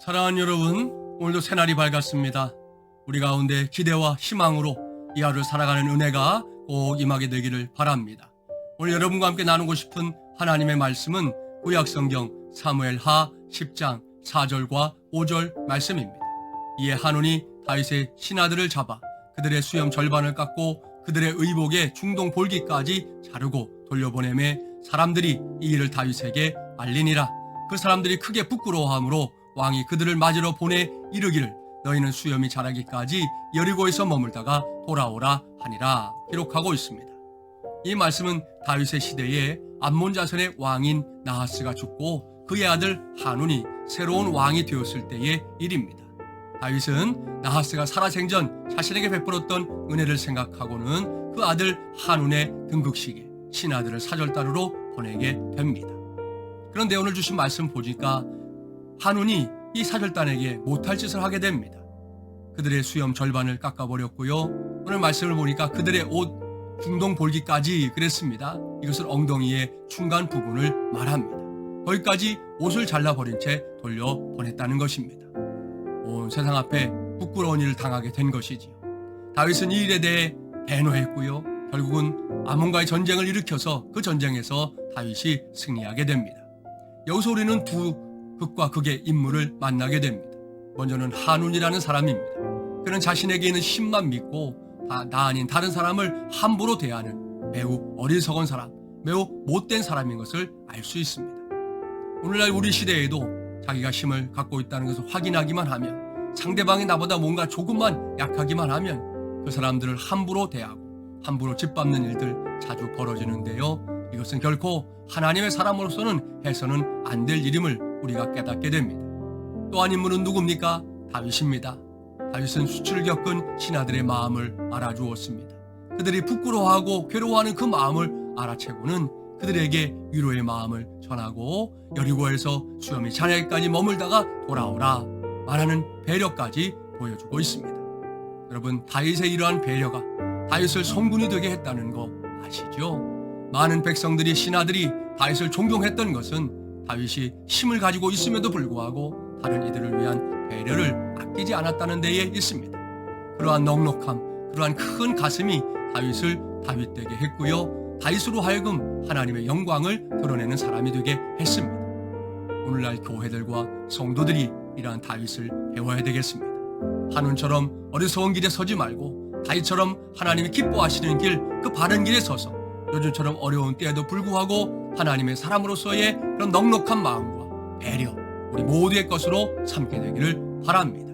사랑하는 여러분, 오늘도 새날이 밝았습니다. 우리 가운데 기대와 희망으로 이 하루를 살아가는 은혜가 꼭 임하게 되기를 바랍니다. 오늘 여러분과 함께 나누고 싶은 하나님의 말씀은 구약성경 사무엘하 10장 4절과 5절 말씀입니다. 이에 한온이 다윗의 신하들을 잡아 그들의 수염 절반을 깎고 그들의 의복의 중동 볼기까지 자르고 돌려보내매 사람들이 이 일을 다윗에게 알리니라. 그 사람들이 크게 부끄러워하므로 왕이 그들을 맞으러 보내 이르기를 너희는 수염이 자라기까지 여리고에서 머물다가 돌아오라 하니라 기록하고 있습니다. 이 말씀은 다윗의 시대에 암몬 자손의 왕인 나하스가 죽고 그의 아들 한운이 새로운 왕이 되었을 때의 일입니다. 다윗은 나하스가 살아생전 자신에게 베풀었던 은혜를 생각하고는 그 아들 한운의 등극식에 신하들을 사절단으로 보내게 됩니다. 그런데 오늘 주신 말씀 보니까 한운이 이 사절단에게 못할 짓을 하게 됩니다. 그들의 수염 절반을 깎아버렸고요. 오늘 말씀을 보니까 그들의 옷 중동 볼기까지 그랬습니다. 이것을 엉덩이의 중간 부분을 말합니다. 거기까지 옷을 잘라버린 채 돌려 보냈다는 것입니다. 온 세상 앞에 부끄러운 일을 당하게 된 것이지요. 다윗은 이 일에 대해 배노했고요. 결국은 아몬과의 전쟁을 일으켜서 그 전쟁에서 다윗이 승리하게 됩니다. 여기서 우리는 두 극과 극의 인물을 만나게 됩니다. 먼저는 한운이라는 사람입니다. 그는 자신에게 있는 힘만 믿고 다, 나 아닌 다른 사람을 함부로 대하는 매우 어리석은 사람, 매우 못된 사람인 것을 알 수 있습니다. 오늘날 우리 시대에도 자기가 힘을 갖고 있다는 것을 확인하기만 하면 상대방이 나보다 뭔가 조금만 약하기만 하면 그 사람들을 함부로 대하고 함부로 짓밟는 일들 자주 벌어지는데요. 이것은 결코 하나님의 사람으로서는 해서는 안 될 일임을 우리가 깨닫게 됩니다. 또 한 인물은 누굽니까? 다윗입니다. 다윗은 수치를 겪은 신하들의 마음을 알아주었습니다. 그들이 부끄러워하고 괴로워하는 그 마음을 알아채고는 그들에게 위로의 마음을 전하고 여리고에서 수염이 자네까지 머물다가 돌아오라 말하는 배려까지 보여주고 있습니다. 여러분 다윗의 이러한 배려가 다윗을 성군이 되게 했다는 거 아시죠? 많은 백성들이 신하들이 다윗을 존경했던 것은 다윗이 힘을 가지고 있음에도 불구하고 다른 이들을 위한 배려를 아끼지 않았다는 데에 있습니다. 그러한 넉넉함, 그러한 큰 가슴이 다윗을 다윗되게 했고요. 다윗으로 하여금 하나님의 영광을 드러내는 사람이 되게 했습니다. 오늘날 교회들과 성도들이 이러한 다윗을 배워야 되겠습니다. 한운처럼 어리석은 길에 서지 말고 다윗처럼 하나님이 기뻐하시는 길, 그 바른 길에 서서 요즘처럼 어려운 때에도 불구하고 하나님의 사람으로서의 그런 넉넉한 마음과 배려, 우리 모두의 것으로 삼게 되기를 바랍니다.